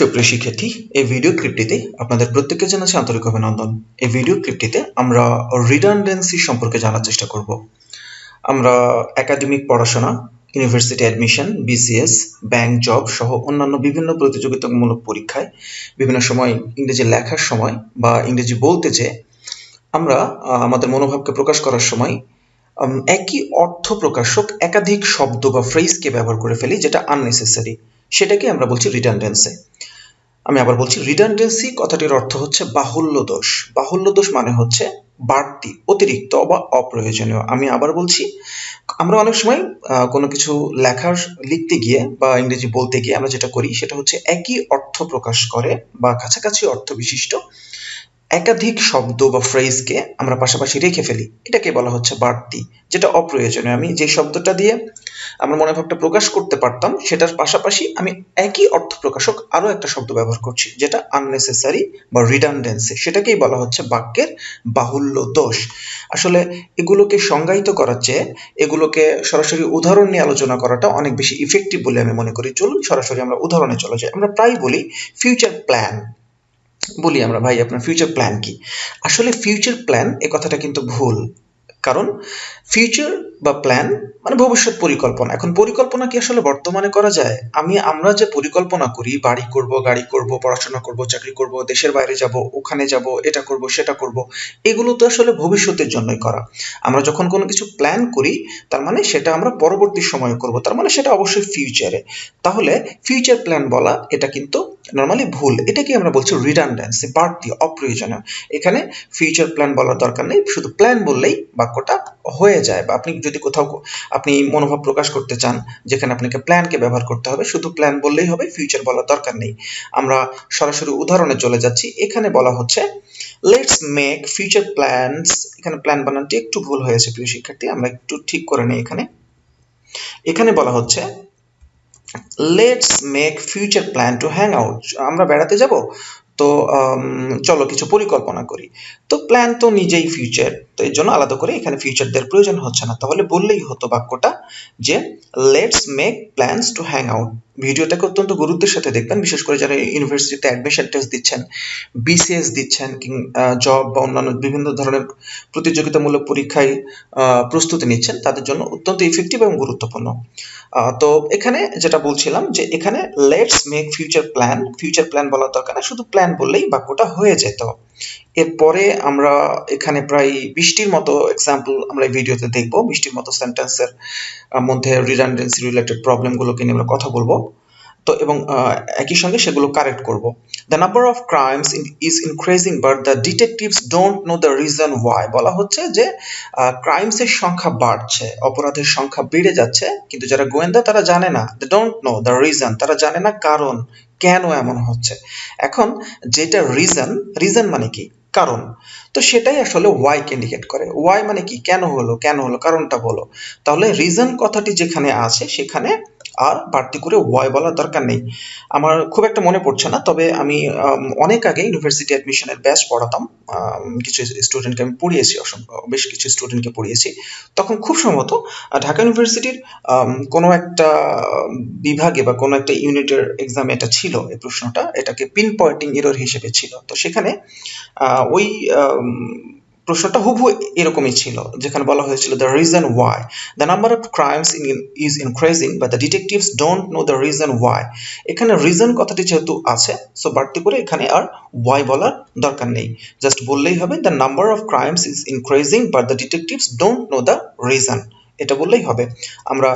সুপ্রিয় শিক্ষার্থী, এই ভিডিও ক্লিপটিতে আপনাদের প্রত্যেককে জানাচ্ছি আন্তরিক অভিনন্দন। এই ভিডিও ক্লিপটিতে আমরা রিডান্ডেন্সি সম্পর্কে জানার চেষ্টা করব। আমরা একাডেমিক পড়াশোনা university admission BCS bank job সহ অন্যান্য বিভিন্ন প্রতিযোগিতামূলক পরীক্ষায় বিভিন্ন সময় ইংরেজি লেখার সময় বা ইংরেজি বলতে চেয়ে আমরা আমাদের মনোভাবকে প্রকাশ করার সময় একই অর্থ প্রকাশক একাধিক শব্দ বা ফ্রেজকে ব্যবহার করে ফেলি যেটা আননেসেসারি সেটাকে আমরা বলছি রিডান্ডেন্সি আমি আবার বলছি রিডান্ডেন্সি কথাটির অর্থ হচ্ছে বাহুল্য দোষ। বাহুল্য দোষ মানে হচ্ছে বাড়তি, অতিরিক্ত বা অপ্রয়োজনীয়। আমি আবার বলছি, আমরা অনেক সময় কোনো কিছু লেখার, লিখতে গিয়ে বা ইংরেজি বলতে গিয়ে আমরা যেটা করি, সেটা হচ্ছে একই অর্থ প্রকাশ করে বা কাছাকাছি অর্থ বিশিষ্ট একাধিক শব্দ বা ফ্রেজকে আমরা পাশাপাশি রেখে ফেলি। এটাকে বলা হচ্ছে বাড়তি, যেটা অপ্রয়োজনীয়। আমি যে শব্দটা দিয়ে আমার মনে ভাবটা প্রকাশ করতে পারতাম, সেটার পাশাপাশি আমি একই অর্থ প্রকাশক আরও একটা শব্দ ব্যবহার করছি, যেটা আননেসেসারি বা রিডান্ডেন্সি সেটাকেই বলা হচ্ছে বাক্যের বাহুল্য দোষ। আসলে এগুলোকে সংজ্ঞায়িত করার চেয়ে এগুলোকে সরাসরি উদাহরণ নিয়ে আলোচনা করাটা অনেক বেশি ইফেক্টিভ বলে আমি মনে করি। চলুন সরাসরি আমরা উদাহরণে চলে যাই। আমরা প্রায় বলি ফিউচার প্ল্যান বলি আমরা, ভাই, আপনার ফিউচার প্ল্যান কি? আসলে ফিউচার প্ল্যান এ কথাটা কিন্তু ভুল। কারণ ফিউচার বা প্ল্যান মানে ভবিষ্যৎ পরিকল্পনা। এখন পরিকল্পনা কি আসলে বর্তমানে করা যায়? আমি, আমরা যে পরিকল্পনা করি, বাড়ি করব, গাড়ি করব, পড়াশোনা করব, চাকরি করব, দেশের বাইরে যাব, ওখানে যাব, এটা করব, সেটা করব, এগুলো তো আসলে ভবিষ্যতের জন্যই করা। আমরা যখন কোনো কিছু প্ল্যান করি, তার মানে সেটা আমরা পরবর্তী সময়ে করব। তার মানে সেটা অবশ্যই ফিউচারে তাহলে ফিউচার প্ল্যান বলা, এটা কিন্তু নর্মালি ভুল এটাকে আমরা বলছি রিডান্ডেন্সি বাড়তি, অপ্রয়োজনীয়। এখানে ফিউচার প্ল্যান বলার দরকার নেই, শুধু প্ল্যান বললেই বাক্যটা হয়ে যায় বা আপনি যদি কোথাও আপনি মনোভাব প্রকাশ করতে চান, যেখানে আপনাকে প্ল্যানকে ব্যবহার করতে হবে, শুধু প্ল্যান বললেই হবে ফিউচার বলার দরকার নেই। আমরা সরাসরি উদাহরণে চলে যাচ্ছি, এখানে বলা হচ্ছে লেটস মেক ফিউচার প্ল্যানস এখানে প্ল্যান বানানটি একটু ভুল হয়েছে, প্রিয় শিক্ষার্থী, আমরা একটু ঠিক করে নিই এখানে। এখানে বলা হচ্ছে let's make future plan to hang out আমরা বেড়াতে যাব? তো চলো কিছু পরিকল্পনা করি। তো প্ল্যান তো নিজেই ফিউচার তো এর জন্য আলাদা করে এখানে ফিউচারদের প্রয়োজন হচ্ছে না। তাহলে বললেই হতো বাক্যটা যে let's make plans to hang out ভিডিওটাকে অত্যন্ত গুরুত্বের সাথে দেখবেন। বিশেষ করে যারা ইউনিভার্সিটিতে অ্যাডমিশন টেস্ট দিচ্ছেন বিসিএস দিচ্ছেন জব বা অন্যান্য বিভিন্ন ধরনের প্রতিযোগিতামূলক পরীক্ষায় প্রস্তুতি নিচ্ছেন, তাদের জন্য অত্যন্ত ইফেক্টিভ এবং গুরুত্বপূর্ণ। তো এখানে যেটা বলছিলাম যে, এখানে let's make future plan future plan বলার দরকার না, শুধু প্ল্যান বললেই বাক্যটা হয়ে যেত। এরপরে আমরা এখানে প্রায় বৃষ্টির মতো এক্সাম্পল আমরা এই ভিডিওতে দেখব। বৃষ্টির মতো সেন্টেন্সের মধ্যে রিডান্ডেন্সি রিলেটেড প্রবলেমগুলোকে নিয়ে আমরা কথা বলব। তো এবং একই সঙ্গে সেগুলো কারেক্ট করব। The number of crimes is increasing but the detectives don't know the reason why বলা হচ্ছে যে ক্রাইমসের সংখ্যা বাড়ছে, অপরাধের সংখ্যা বেড়ে যাচ্ছে, কিন্তু যারা গোয়েন্দা তারা জানে না। They don't know the reason তারা জানে না কারণ, কেন এমন হচ্ছে। এখন, যেটা রিজন রিজন মানে কি? কারণ। তো সেটাই আসলে ওয়াইকে ইন্ডিকেট করে। ওয়াই মানে কি? কেন হলো? কেন হলো? কারণটা বলো। তাহলে রিজন কথাটি যেখানে আছে, সেখানে আর বাড়তি করে ওয়াই বলার দরকার নেই। আমার খুব একটা মনে পড়ছে না, তবে আমি অনেক আগে ইউনিভার্সিটি অ্যাডমিশনের ব্যাচ পড়াতাম। কিছু স্টুডেন্টকে আমি পড়িয়েছি, অসংখ্য, বেশ কিছু স্টুডেন্টকে পড়িয়েছি। তখন খুব সম্ভবত ঢাকা ইউনিভার্সিটির কোনো একটা বিভাগে বা কোনো একটা ইউনিটের এক্সামে এটা ছিল, এই প্রশ্নটা। এটাকে পিন পয়েন্টিং এরর হিসেবে ছিল। তো সেখানে ওই প্রশ্নটা হুবহু এরকমই ছিল, যেখানে বলা হয়েছিল the reason why the number of crimes in is increasing বা the detectives don't know the reason why এখানে রিজন কথাটি যেহেতু আছে সো বাড়তি করে এখানে আর ওয়াই বলার দরকার নেই। জাস্ট বললেই হবে the number of crimes is increasing but the detectives don't know the reason এটা বললেই হবে। আমরা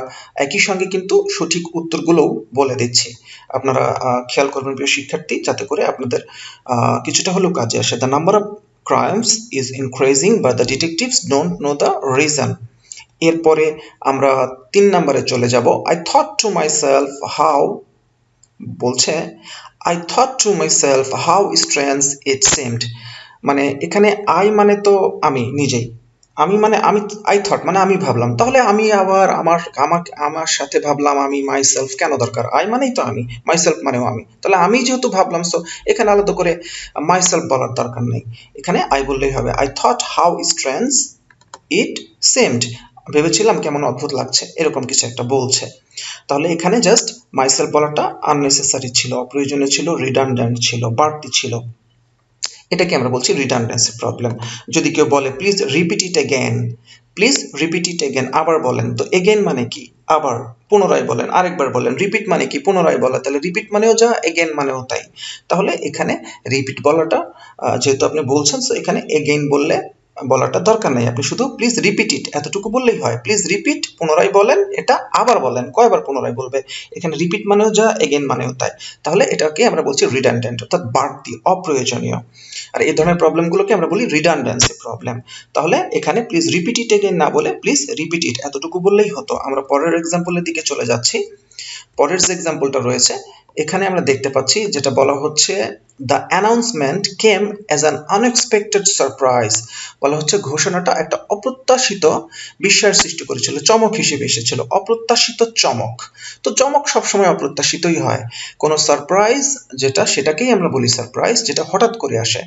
একই সঙ্গে কিন্তু সঠিক উত্তরগুলোও বলে দিচ্ছি। আপনারা খেয়াল করবেন প্রিয় শিক্ষার্থী, যাতে করে আপনাদের কিছুটা হলেও কাজে আসে। The number of crimes is increasing, but the detectives don't know the reason. এরপরে আমরা তিন নম্বরে চলে যাব। I thought to myself how বলছে I thought to myself how strange it seemed মানে এখানে আই মানে তো আমি নিজেই। আমি মানে আমি আই থট মানে আমি ভাবলাম, তাহলে আমি আবার আমার, আমাকে, আমার সাথে ভাবলাম আমি মাই সেলফ কেন দরকার? আই মানেই তো আমি মাই সেলফ মানেও আমি। তাহলে আমি যেহেতু ভাবলাম সো এখানে আলাদা করে মাই সেলফ বলার দরকার নেই। এখানে আই বললেই হবে I thought how strange it seemed ভেবেছিলাম কেমন অদ্ভুত লাগছে, এরকম কিছু একটা বলছে। তাহলে এখানে জাস্ট মাইসেলফ বলাটা আননেসেসারি ছিল অপ্রয়োজনীয় ছিল রিডান্ডেন্ট ছিল, বাড়তি ছিল। এটাকে আমরা বলছি রিটার্নডেন্সি প্রবলেম যদি কেউ বলে please repeat it again please repeat it again আবার বলেন। তো এগেন মানে কি? আবার, পুনরায় বলেন, আরেকবার বলেন। রিপিট মানে কি? পুনরায় বলা। তাহলে রিপিট মানেও যা এগেন মানেও তাই। তাহলে এখানে রিপিট বলাটা যেহেতু আপনি বলছেন, তো এখানে এগেইন বললে বলাটা দরকার নেই। আপনি শুধু প্লিজ রিপিট ইট এতটুকু বললেই হয়। প্লিজ রিপিট পুনরায় বলেন, এটা আবার বলেন, কয়বার পুনরায় বলবে? এখানে রিপিট মানেও যা এগেন মানেও তাই। তাহলে এটাকে আমরা বলছি রিডান্ডেন্ট অর্থাৎ বাড়তি, অপ্রয়োজনীয়। আর এই ধরনের প্রবলেমগুলোকে আমরা বলি রিডান্ডেন্সি প্রবলেম তাহলে এখানে প্লিজ রিপিট ইট এগেন না বলে প্লিজ রিপিট ইট এতটুকু বললেই হতো। আমরা পরের এক্সাম্পলের দিকে চলে যাচ্ছি। পরের যে এক্সাম্পলটা রয়েছে, এখানে আমরা দেখতে পাচ্ছি যেটা বলা হচ্ছে the announcement came as an unexpected surprise বলা হচ্ছে ঘোষণাটা একটা অপ্রত্যাশিত বিস্ময়ের সৃষ্টি করেছিল, চমক হিসেবে এসেছিল, অপ্রত্যাশিত চমক। তো চমক সবসময় অপ্রত্যাশিতই হয়। কোনো সারপ্রাইজ যেটা, সেটাকেই আমরা বলি সারপ্রাইজ যেটা হঠাৎ করে আসে।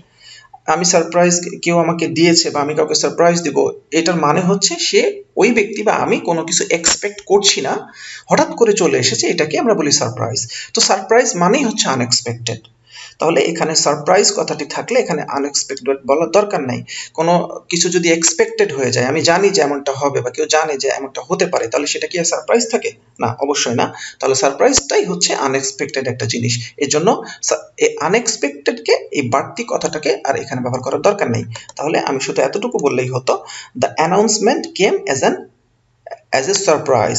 আমি সারপ্রাইজ কেউ আমাকে দিয়েছে বা আমি কাউকে সারপ্রাইজ দিব, এটার মানে হচ্ছে সে ওই ব্যক্তি বা আমি কোনো কিছু এক্সপেক্ট করছি না। হঠাৎ করে চলে এসেছে, এটাকে আমরা বলি সারপ্রাইজ তো সারপ্রাইজ মানেই হচ্ছে আনএক্সপেক্টেড তাহলে এখানে সারপ্রাইজ কথাটি থাকলে এখানে আনএক্সপেক্টেড বলার দরকার নাই। কোনো কিছু যদি এক্সপেক্টেড হয়ে যায়, আমি জানি যে এমনটা হবে বা কেউ জানে যে এমনটা হতে পারে, তাহলে সেটা কি সারপ্রাইজ থাকে? না, অবশ্যই না। তাহলে সারপ্রাইজটাই হচ্ছে আনএক্সপেক্টেড একটা জিনিস। এর জন্য এই আনএক্সপেক্টেডকে এই বাড়তি কথাটাকে আর এখানে ব্যবহার করার দরকার নেই। তাহলে আমি শুধু এতটুকু বললেই হতো the announcement came as an as a surprise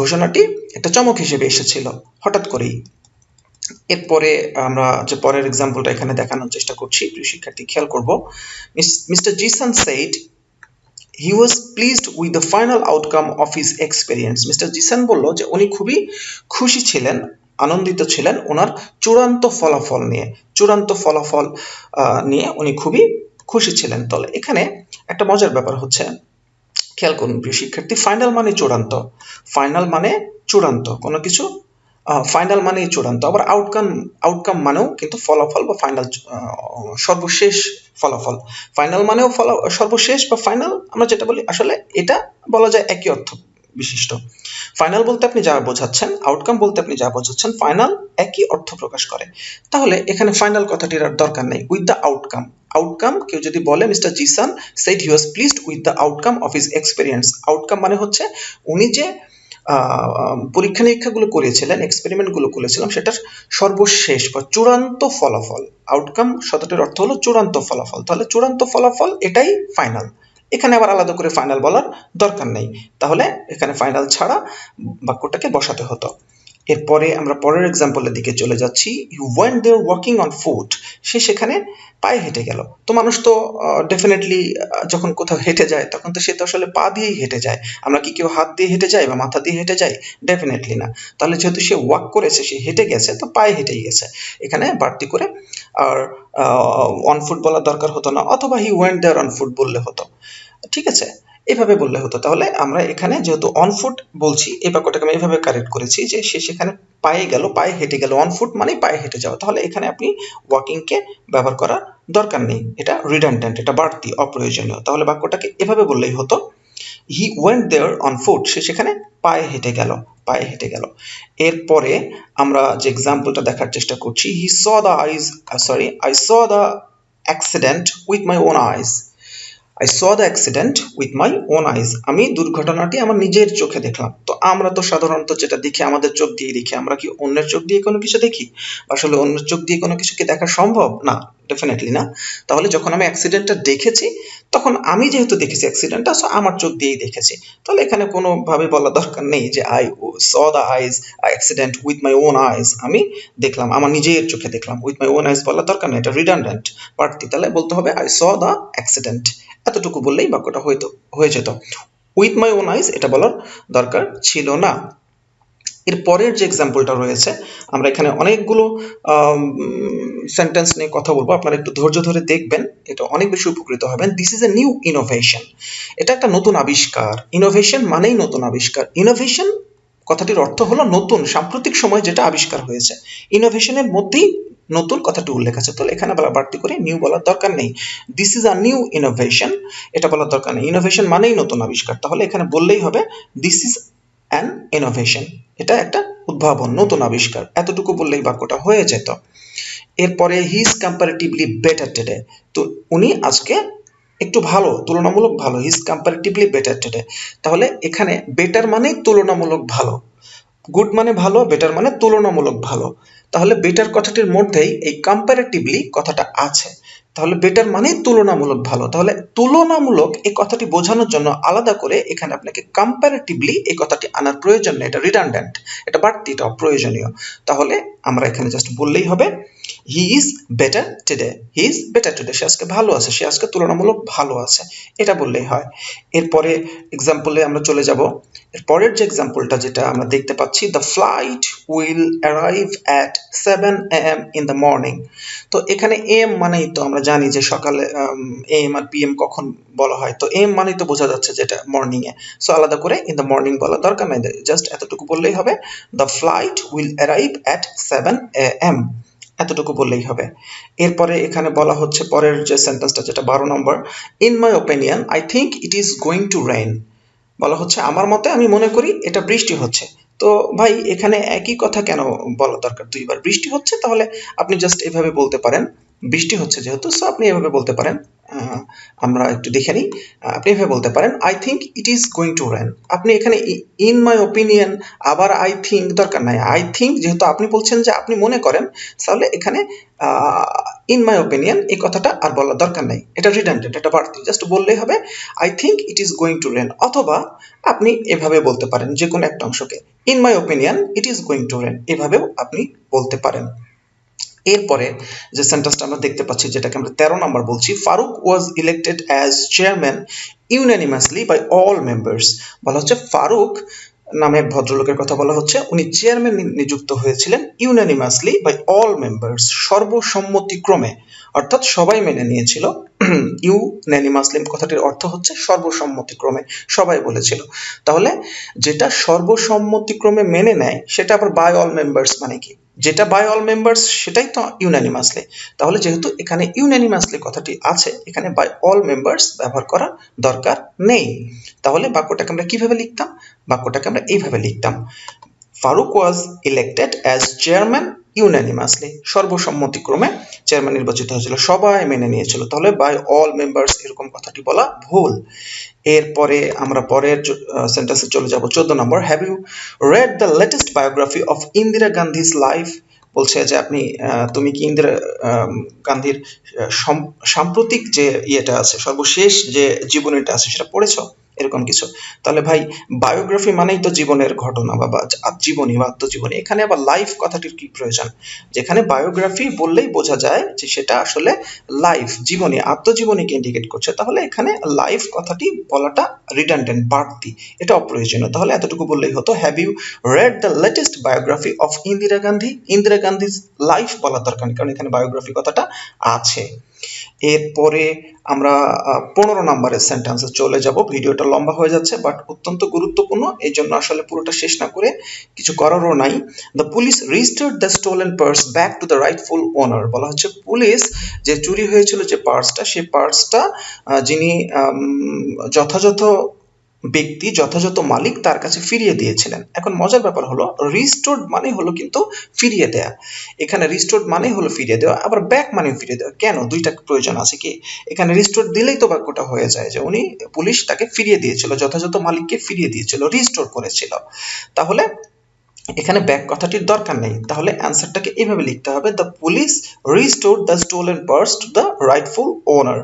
ঘোষণাটি একটা চমক হিসেবে এসেছিল, হঠাৎ করেই। এরপরে আমরা যে পরের এক্সাম্পলটা এখানে দেখানোর চেষ্টা করছি, প্রিয় শিক্ষার্থী, খেয়াল করব। Mister Jisan said he was pleased with the final outcome of his experience mister Jisan বলল যে উনি খুবই খুশি ছিলেন, আনন্দিত ছিলেন ওনার চূড়ান্ত ফলাফল নিয়ে। চূড়ান্ত ফলাফল নিয়ে উনি খুবই খুশি ছিলেন। তলে এখানে একটা মজার ব্যাপার হচ্ছে, খেয়াল করুন প্রিয় শিক্ষার্থী ফাইনাল মানে চূড়ান্ত। ফাইনাল মানে চূড়ান্ত। কোনো কিছু ফাইনাল মানেই চূড়ান্ত। আবার আউটকাম আউটকাম মানেও কিন্তু ফলাফল বা ফাইনাল সর্বশেষ ফলাফল। ফাইনাল মানেও ফলা, সর্বশেষ বা ফাইনাল আমরা যেটা বলি, আসলে এটা বলা যায় একই অর্থ বিশিষ্ট। ফাইনাল বলতে আপনি যা বোঝাচ্ছেন আউটকাম বলতে আপনি যা বোঝাচ্ছেন ফাইনাল একই অর্থ প্রকাশ করে। তাহলে এখানে ফাইনাল কথাটির আর দরকার নেই উইথ দ্য আউটকাম আউটকাম কেউ যদি বলে mister Jisan said he was pleased with the outcome of his experience outcome মানে হচ্ছে, উনি যে পরীক্ষা নিরীক্ষাগুলো করেছিলেন এক্সপেরিমেন্টগুলো করেছিলাম, সেটার সর্বশেষ বা চূড়ান্ত ফলাফল আউটকাম শব্দটির অর্থ হলো চূড়ান্ত ফলাফল। তাহলে চূড়ান্ত ফলাফল এটাই ফাইনাল এখানে আবার আলাদা করে ফাইনাল বলার দরকার নেই। তাহলে এখানে ফাইনাল ছাড়া বাক্যটাকে বসাতে হতো। এরপরে আমরা পরের এক্সাম্পলের দিকে চলে যাচ্ছি। You went there walking on foot সে সেখানে পায়ে হেঁটে গেল। তো মানুষ তো ডেফিনেটলি যখন কোথাও হেঁটে যায়, তখন তো সে তো আসলে পা দিয়েই হেঁটে যায়। আমরা কি কেউ হাত দিয়ে হেঁটে যাই বা মাথা দিয়ে হেঁটে যাই? ডেফিনেটলি না। তাহলে যেহেতু সে ওয়াক করেছে, সে হেঁটে গেছে, তো পায়ে হেঁটেই গেছে। এখানে বাড়তি করে আর অন ফুট বলার দরকার হতো না, অথবা he went there on foot বললে হতো। ঠিক আছে? এভাবে বললে হতো। তাহলে আমরা এখানে যেহেতু অন ফুট বলছি, এই বাক্যটাকে আমি এভাবে কারেক্ট করেছি যে সে সেখানে পায়ে গেল, পায়ে হেঁটে গেল। অন ফুট মানে পায়ে হেঁটে যাওয়া। তাহলে এখানে আপনি ওয়াকিংকে ব্যবহার করা দরকার নেই। এটা রিডান্ডেন্ট এটা বাড়তি, অপ্রয়োজনীয়। তাহলে বাক্যটাকে এভাবে বললেই হতো he went there on foot সে সেখানে পায়ে হেঁটে গেল, পায়ে হেঁটে গেল। এরপরে আমরা যে এক্সাম্পলটা দেখার চেষ্টা করছি he saw the eyes sorry I saw the accident with my own eyes I saw the accident with my own eyes আমি দুর্ঘটনাটি আমার নিজের চোখে দেখলাম। তো আমরা তো সাধারণত যেটা দেখি, আমাদের চোখ দিয়ে দেখি। আমরা কি অন্যের চোখ দিয়ে কোনো কিছু দেখি? আসলে অন্যের চোখ দিয়ে কোনো কিছু কি দেখা সম্ভব? না। ডেফিনেটলি না। তাহলে যখন আমি অ্যাক্সিডেন্টটা দেখেছি, তখন আমি যেহেতু দেখেছি অ্যাক্সিডেন্টটা সো আমার চোখ দিয়েই দেখেছি। তাহলে এখানে কোনোভাবে বলা দরকার নেই যে I saw the eyes accident with my own eyes আমি দেখলাম, আমার নিজের চোখে দেখলাম। উইথ মাই ওন আইজ বলার দরকার নেই, এটা রিডান্ডেন্ট বাড়তি। তাহলে বলতে হবে আই স দ্য অ্যাক্সিডেন্ট এতটুকু বললেই বাক্যটা হয়তো, হয়ে যেত। উইথ মাই ওন আইজ এটা বলার দরকার ছিল না। এর পরের যে এক্সাম্পলটা রয়েছে, আমরা এখানে অনেকগুলো সেন্টেন্স নিয়ে কথা বলব। আপনারা একটু ধৈর্য ধরে দেখবেন, এটা অনেক বেশি উপকৃত হবেন। This is a new innovation এটা একটা নতুন আবিষ্কার। ইনোভেশন মানেই নতুন আবিষ্কার। ইনোভেশন কথাটির অর্থ হলো নতুন, সাম্প্রতিক সময় যেটা আবিষ্কার হয়েছে। ইনোভেশনের মধ্যেই নতুন কথাটি উল্লেখ আছে। তাহলে এখানে বলা বাড়তি করে নিউ বলার দরকার নেই। This is a new innovation এটা বলার দরকার নেই। ইনোভেশন মানেই নতুন আবিষ্কার। তাহলে এখানে বললেই হবে দিস ইজ অ্যান ইনোভেশন এটা একটা উদ্ভাবন, নতুন আবিষ্কার। এতটুকু বললেই বাক্যটা হয়ে যেত। এরপরে he is comparatively better today তো উনি আজকে একটু ভালো, তুলনামূলক ভালো। হিজ কম্পারেটিভলি বেটার টুডে তাহলে এখানে বেটার মানে তুলনামূলক ভালো। গুড মানে ভালো বেটার মানে তুলনামূলক ভালো। তাহলে বেটার কথাটির মধ্যেই এই কম্পারেটিভলি কথাটা আছে। তাহলে বেটার মানে তুলনামূলক ভালো। তাহলে তুলনামূলক এই কথাটি বোঝানোর জন্য আলাদা করে এখানে আপনাকে কম্পারেটিভলি এই কথাটি আনার প্রয়োজন নেই, এটা রিডান্ডেন্ট এটা বাড়তি এটা অপ্রয়োজনীয় তাহলে আমরা এখানে জাস্ট বললেই হবে he is better today he is better today সে আজকে ভালো আছে, সে আজকে তুলনামূলক ভালো আছে, এটা বললেই হয়। এরপরে এক্সাম্পলে আমরা চলে যাব পরের যে এক্সাম্পলটা যেটা আমরা দেখতে পাচ্ছি the flight will arrive at seven am in the morning তো এখানে এম মানেই তো আমরা জানি যে সকালে এম আর পিএম কখন বলা হয়। তো এম মানেই তো বোঝা যাচ্ছে যেটা মর্নিং এ সো আলাদা করে ইন দ্য মর্নিং বলা দরকার নাই। জাস্ট এতটুকু বললেই হবে the flight will arrive at seven am এতটুকু বললেই হবে। এরপরে এখানে বলা হচ্ছে পরের যে সেন্টেন্সটা যেটা বারো নম্বর in my opinion I think it is going to rain বলা হচ্ছে, আমার মতে আমি মনে করি এটা বৃষ্টি হচ্ছে। তো ভাই, এখানে একই কথা কেন বলা দরকার দুইবার? বৃষ্টি হচ্ছে, তাহলে আপনি জাস্ট এভাবে বলতে পারেন, বৃষ্টি হচ্ছে যেহেতু সো আপনি এভাবে বলতে পারেন। আমরা একটু দেখে নিই আপনি এভাবে বলতে পারেন I think it is going to rain আপনি এখানে ইন মাই ওপিনিয়ন আবার আই থিঙ্ক দরকার নাই। আই থিঙ্ক যেহেতু আপনি বলছেন যে আপনি মনে করেন, তাহলে এখানে ইন মাই ওপিনিয়ন এই কথাটা আর বলার দরকার নেই। এটা রিডান্ডেন্ট এটা বাড়তি জাস্ট বললেই হবে I think it is going to rain অথবা আপনি এভাবে বলতে পারেন যে কোনো একটা অংশকে। In my opinion it is going to rain এভাবেও আপনি বলতে পারেন। এরপরে যে সেন্টেন্সটা আমরা দেখতে পাচ্ছি, যেটাকে আমরা তেরো নম্বর বলছি, Faruk was elected as chairman unanimously by all members বলা হচ্ছে, ফারুক নামে ভদ্রলোকের কথা বলা হচ্ছে। উনি চেয়ারম্যান নিযুক্ত হয়েছিলেন ইউনানিমাসলি বাই অল মেম্বার্স সর্বসম্মতিক্রমে। অর্থাৎ সবাই মেনে নিয়েছিল। ইউ ইউনানিমাসলিম কথাটির অর্থ হচ্ছে সর্বসম্মতিক্রমে। সবাই বলেছিল। তাহলে যেটা সর্বসম্মতিক্রমে মেনে নেয়, সেটা আবার বাই অল মেম্বার্স মানে কি? যেটা বাই অল মেম্বার্স সেটাই তো ইউনানিমাসলি তাহলে যেহেতু এখানে ইউনানিমাসলি কথাটি আছে, এখানে বাই অল মেম্বার্স ব্যবহার করা দরকার নেই। তাহলে বাক্যটাকে আমরা কীভাবে লিখতাম? বাক্যটাকে আমরা এইভাবে লিখতাম। Faruk was elected as chairman unanimously সর্বসম্মতিক্রমে চেয়ারম্যান নির্বাচিত হয়েছিল। সবাই মেনে নিয়েছিল। তাহলে বাই অল মেম্বার্স এরকম কথাটি বলা ভুল। এরপরে আমরা পরের সেন্টেন্সে চলে যাব। চোদ্দ নম্বর have you read the latest biography of Indira Gandhi's life বলছে যে আপনি তুমি কি ইন্দিরা গান্ধীর সাম্প্রতিক যে ইয়েটা আছে, সর্বশেষ যে জীবনীটা আছে, সেটা পড়েছো? এরকম কিছু। তাহলে ভাই বায়োগ্রাফি মানেই তো জীবনের ঘটনা বা জীবনী বা আত্মজীবনী। এখানে আবার লাইফ কথাটির কি প্রয়োজন? যেখানে বায়োগ্রাফি বললেই বোঝা যায় যে সেটা আসলে লাইফ জীবনী আত্মজীবনীকে ইন্ডিকেট করছে। তাহলে এখানে লাইফ কথাটি বলাটা রিডান্ডেন্ট বাড়তি, এটা অপ্রয়োজনীয়। তাহলে এতটুকু বললেই হতো have you read the latest biography of Indira Gandhi? Indira Gandhi's life বলা দরকার কারণ এখানে বায়োগ্রাফি কথাটা আছে। এরপরে আমরা পনেরো নাম্বারের সেন্টেন্সে চলে যাব। ভিডিওটা লম্বা হয়ে যাচ্ছে বাট অত্যন্ত গুরুত্বপূর্ণ। এই জন্য আসলে পুরোটা শেষ না করে কিছু করারও নাই। The police registered the stolen purse back to the rightful owner বলা হচ্ছে পুলিশ যে চুরি হয়েছিল যে পার্সটা সেই পার্সটা যিনি যথাযথ ব্যক্তি যথাযথ মালিক তার কাছে ফিরিয়ে দিয়েছিলেন। এখন মজার ব্যাপার হলো রিস্টোর্ড মানে হলো কিন্তু ফিরিয়ে দেয়া। এখানে রিস্টোর্ড মানে হলো ফিরিয়ে দেওয়া, আবার ব্যাক মানে ফিরিয়ে দেওয়া। কেন? দুইটা প্রয়োজন আছে কি? এখানে রিস্টোর দিলেই তো বাক্যটা হয়ে যায় যে উনি পুলিশ তাকে ফিরিয়ে দিয়েছিল, যথাযথ মালিককে ফিরিয়ে দিয়েছিল রিস্টোর করেছিল। তাহলে এখানে ব্যাক কথাটির দরকার নেই। তাহলে অ্যান্সারটাকে এইভাবে লিখতে হবে the police restore the stolen purse to the rightful owner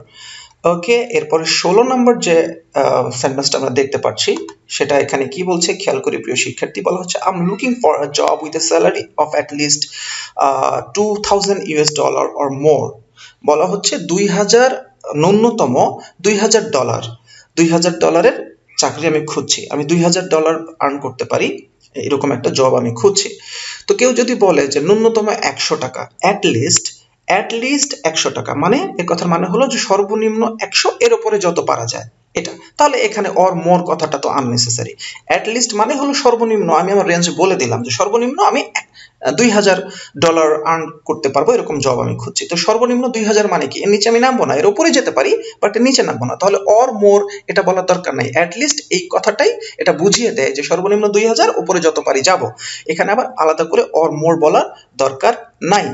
okay, এরপরে ষোলো নম্বর যে সেন্টেন্সটা আমরা দেখতে পাচ্ছি, সেটা এখানে কি বলছে? খেয়াল করি প্রিয় শিক্ষার্থী, বলা হচ্ছে I am looking for a job with a salary of at least two thousand US dollar or more বলা হচ্ছে, দুই হাজার ন্যূনতম দুই হাজার ডলার দুই হাজার ডলারের চাকরি আমি খুঁজছি। আমি দুই হাজার ডলার আর্ন করতে পারি, এরকম একটা জব আমি খুঁজছি। তো কেউ যদি বলে যে, ন্যূনতম একশো টাকা অ্যাট লিস্ট অ্যাটলিস্ট একশো টাকা। মানে এ কথার মানে হলো যে সর্বনিম্ন একশো এর উপরে যত পারা যায়, এটা। তাহলে এখানে অর মোর কথাটা তো আননেসেসারি অ্যাটলিস্ট মানে হলো সর্বনিম্ন, আমি আমার রেঞ্জ বলে দিলাম যে সর্বনিম্ন আমি দুই হাজার ডলার আর্ন করতে পারব, এরকম জব আমি খুঁজছি। তো সর্বনিম্ন দুই হাজার মানে কি? এর নিচে আমি নামবো না, এর উপরে যেতে পারি বাট এর নিচে নামবো না। তাহলে অর মোর এটা বলার দরকার নাই। অ্যাটলিস্ট এই কথাটাই এটা বুঝিয়ে দেয় যে সর্বনিম্ন দুই হাজার, উপরে যত পারি যাব। এখানে আবার আলাদা করে অর মোর বলার দরকার নাই।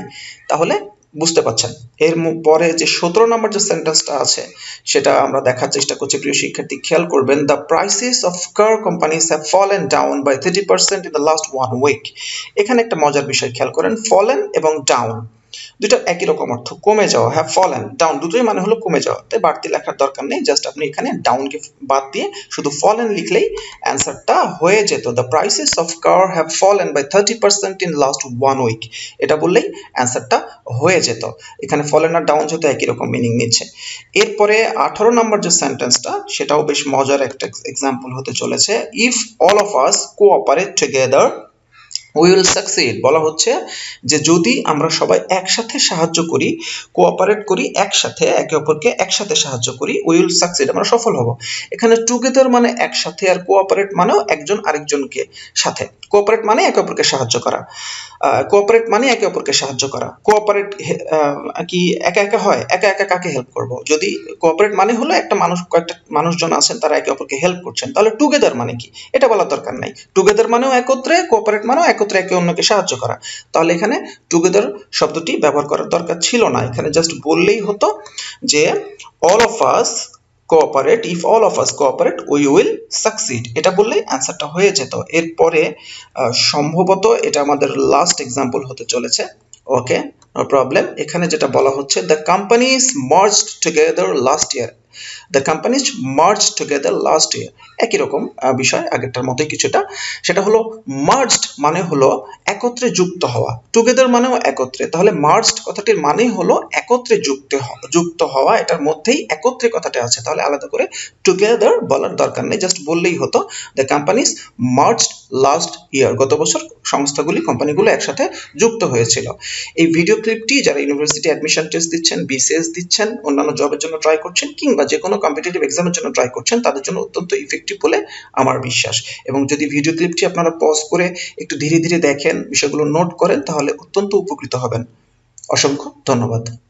তাহলে বুঝতে পারছেন। এর পরে যে সতেরো নম্বর যে সেন্টেন্সটা আছে, সেটা আমরা দেখার চেষ্টা করছি। প্রিয় শিক্ষার্থী, খেয়াল করবেন the prices of car companies have fallen down by thirty percent in the last one week এখানে একটা মজার বিষয় খেয়াল করেন ফলেন এবং ডাউন দুটো একই রকম অর্থ, কমে যাওয়া হ্যাভ ফলেন ডাউন দুটোই মানে হলো কমে যাওয়া। তাই বাড়তি লেখার দরকার নেই জাস্ট আপনি এখানে ডাউনকে বাদ দিয়ে শুধু ফল ফলেন লিখলেই অ্যান্সারটা হয়ে যেত। The prices of car have fallen by thirty percent in last one week এটা বললেই অ্যান্সারটা হয়ে যেত। এখানে ফল ফলেন আর ডাউন যেহেতু একই রকম মিনিং নিচ্ছে। এরপরে আঠারো নম্বর যে সেন্টেন্সটা সেটাও বেশ মজার একটা এক্সাম্পল হতে চলেছে। If all of us cooperate together will succeed বলা হচ্ছে যে যদি আমরা সবাই একসাথে সাহায্য করি কোঅপারেট করি, একসাথে একে অপরকে একসাথে সাহায্য করি, উইল সাকসিড, আমরা সফল হব। এখানে টুগেদার মানে একসাথে আর কোঅপারেট মানেও একজন আরেকজনকে সাথে। কোঅপারেট মানে একে অপরকে সাহায্য করা। কোঅপারেট মানে একে অপরকে সাহায্য করা। কোঅপারেট কি একা একা হয়? একা একা কাকে হেল্প করব? যদি কোঅপারেট মানে হলো একটা মানুষ, কয়েকটা মানুষজন আছেন, তারা একে অপরকে হেল্প করছেন। তাহলে টুগেদার মানে কি? এটা বলার দরকার নাই। টুগেদার মানেও একত্রে কোঅপারেট মানেও একত্রে একে অন্যকে সাহায্য করা। তাহলে এখানে টুগেদার শব্দটি ব্যবহার করার দরকার ছিল না। এখানে জাস্ট বললেই হতো যে all of us cooperate if all of us cooperate we will succeed এটা বললেই অ্যান্সারটা হয়ে যেত। এরপরে সম্ভবত এটা আমাদের লাস্ট এক্সাম্পল হতে চলেছে। ওকে নো প্রবলেম এখানে যেটা বলা হচ্ছে the companies merged together last year the companies merge together last year একই রকম বিষয় আগেরটার মতোই কিছুটা। সেটা হলো মার্জড মানে হলো একত্রে যুক্ত হওয়া। টুগেদার মানেও একত্রে। তাহলে মার্জড কথাটির মানেই হলো একত্রে যুক্ত যুক্ত হওয়া। এটার মধ্যেই একত্রে কথাটা আছে। তাহলে আলাদা করে টুগেদার বলার দরকার নেই। জাস্ট বললেই হতো the companies merged last year গত বছর সংস্থাগুলি কোম্পানিগুলো একসাথে যুক্ত হয়েছিল। এই ভিডিও ক্লিপটি যারা ইউনিভার্সিটি অ্যাডমিশন টেস্ট দিচ্ছেন বিসিএস দিচ্ছেন, অন্যান্য জবের জন্য ট্রাই করছেন, কিংবা যে কোনো কম্পিটিটিভ এক্সামের জন্য ট্রাই করছেন, তাদের জন্য অত্যন্ত ইফেক্টিভ বলে আমার বিশ্বাস। এবং যদি ভিডিও ক্লিপটি আপনারা পজ করে একটু ধীরে ধীরে দেখেন, বিষয়গুলো নোট করেন, তাহলে অত্যন্ত উপকৃত হবেন। অসংখ্য ধন্যবাদ।